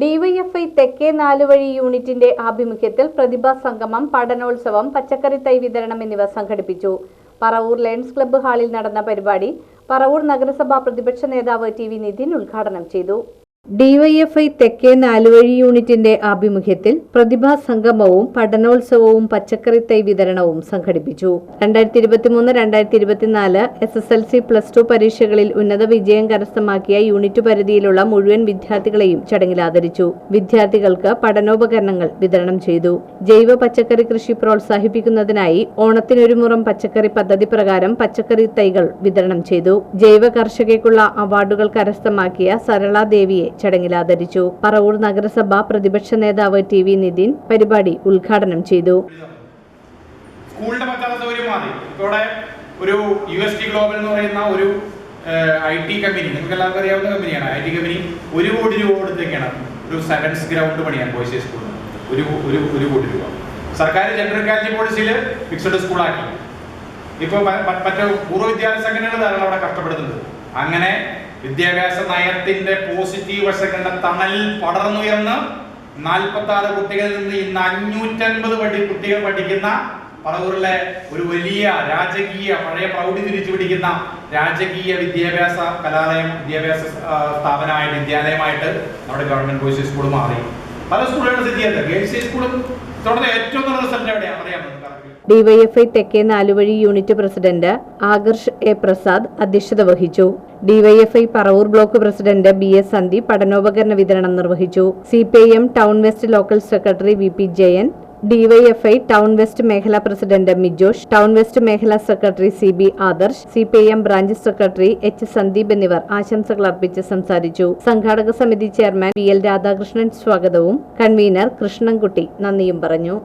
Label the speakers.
Speaker 1: DYFI തെക്കേ നാലുവഴി യൂണിറ്റിന്റെ ആഭിമുഖ്യത്തിൽ പ്രതിഭാ സംഗമം പഠനോത്സവം പച്ചക്കറി തൈ വിതരണം എന്നിവ സംഘടിപ്പിച്ചു. പറവൂർ ലയൺസ് ക്ലബ്ബ് ഹാളിൽ നടന്ന പരിപാടി പറവൂർ നഗരസഭാ പ്രതിപക്ഷ നേതാവ് ടി വി നിതിൻ ഉദ്ഘാടനം ചെയ്തു. ഡിവൈഎഫ്ഐ തെക്കേ നാലുവഴി യൂണിറ്റിന്റെ ആഭിമുഖ്യത്തിൽ പ്രതിഭാ സംഗമവും പഠനോത്സവവും പച്ചക്കറി തൈ വിതരണവും സംഘടിപ്പിച്ചു. രണ്ടായിരത്തി ഇരുപത്തിമൂന്ന് രണ്ടായിരത്തി ഇരുപത്തിനാല് S S L C plus two പരീക്ഷകളിൽ ഉന്നത വിജയം കരസ്ഥമാക്കിയ യൂണിറ്റ് പരിധിയിലുള്ള മുഴുവൻ വിദ്യാർത്ഥികളെയും ചടങ്ങിൽ ആദരിച്ചു. വിദ്യാർത്ഥികൾക്ക് പഠനോപകരണങ്ങൾ വിതരണം ചെയ്തു. ജൈവ പച്ചക്കറി കൃഷി പ്രോത്സാഹിപ്പിക്കുന്നതിനായി ഓണത്തിനൊരു മുറം പച്ചക്കറി പദ്ധതി പ്രകാരം പച്ചക്കറി തൈകൾ വിതരണം ചെയ്തു. ജൈവ കർഷകയ്ക്കുള്ള അവാർഡുകൾ കരസ്ഥമാക്കിയ സരള ദേവിയെ ചടങ്ങിൽ ആദരിച്ചു. പറവൂർ നഗരസഭ പ്രതിപക്ഷ നേതാവ് ടി വി നിതിൻ പരിപാടി ഉദ്ഘാടനം ചെയ്തു.
Speaker 2: സ്കൂളിന്റെ ഇവിടെ ഒരു ഗ്ലോബൽ ഒരു കമ്പനി എല്ലാവർക്കും അറിയാവുന്ന കമ്പനിയാണ്. കമ്പനി ഒരു കോടി രൂപ ഒരു ഗ്രൗണ്ട് പണിയാൻ ബോയ്സ് ഒരു ഒരു കോടി രൂപ. സർക്കാർ ജനറൽ കാലിറ്റി പോളിസിയിൽ ഫിക്സഡ് സ്കൂളാക്കി ഇപ്പൊ മ- മ- മറ്റു പൂർവ വിദ്യാഭ്യാസ സംഘടനകൾ ധാരാളം അവിടെ കഷ്ടപ്പെടുന്നുണ്ട്. അങ്ങനെ വിദ്യാഭ്യാസ നയത്തിന്റെ പോസിറ്റീവ് വശങ്ങളുടെ തണലിൽ പടർന്നുയർന്ന് നാൽപ്പത്തി ആറ് കുട്ടികളിൽ നിന്ന് ഇന്ന് അഞ്ഞൂറ്റൻപത് പടി കുട്ടികൾ പഠിക്കുന്ന പറവൂരിലെ ഒരു വലിയ രാജകീയ പഴയ പ്രൗഢി തിരിച്ചു പിടിക്കുന്ന രാജകീയ വിദ്യാഭ്യാസ കലാലയം വിദ്യാഭ്യാസ സ്ഥാപനമായിട്ട് സ്ഥാപനമായ വിദ്യാലയമായിട്ട് നമ്മുടെ ഗവൺമെന്റ് ബോയ്സ് സ്കൂൾ മാറി. പല സ്കൂളുകളും സ്ഥിതി ചെയ്യുന്നത് ഗേൾസ് സ്കൂളും ഏറ്റവും
Speaker 1: ഡിവൈഎഫ്ഐ തെക്കേ നാലുവഴി unit president Akarsh A Prasad അധ്യക്ഷത വഹിച്ചു. DYFI Paravur block president B S Sandeep പഠനോപകരണ വിതരണം നിർവഹിച്ചു. C town west local secretary V P Jayan DYFI town west മേഖലാ പ്രസിഡന്റ് മിജോഷ് ടൗൺ വെസ്റ്റ് മേഖലാ secretary C B Adarsh C P I M branch secretary H Sandeep എന്നിവർ ആശംസകൾ അർപ്പിച്ച് സംസാരിച്ചു. സംഘാടക സമിതി ചെയർമാൻ പി എൽ രാധാകൃഷ്ണൻ സ്വാഗതവും. കൺവീനർ കൃഷ്ണൻകുട്ടി നന്ദിയും പറഞ്ഞു.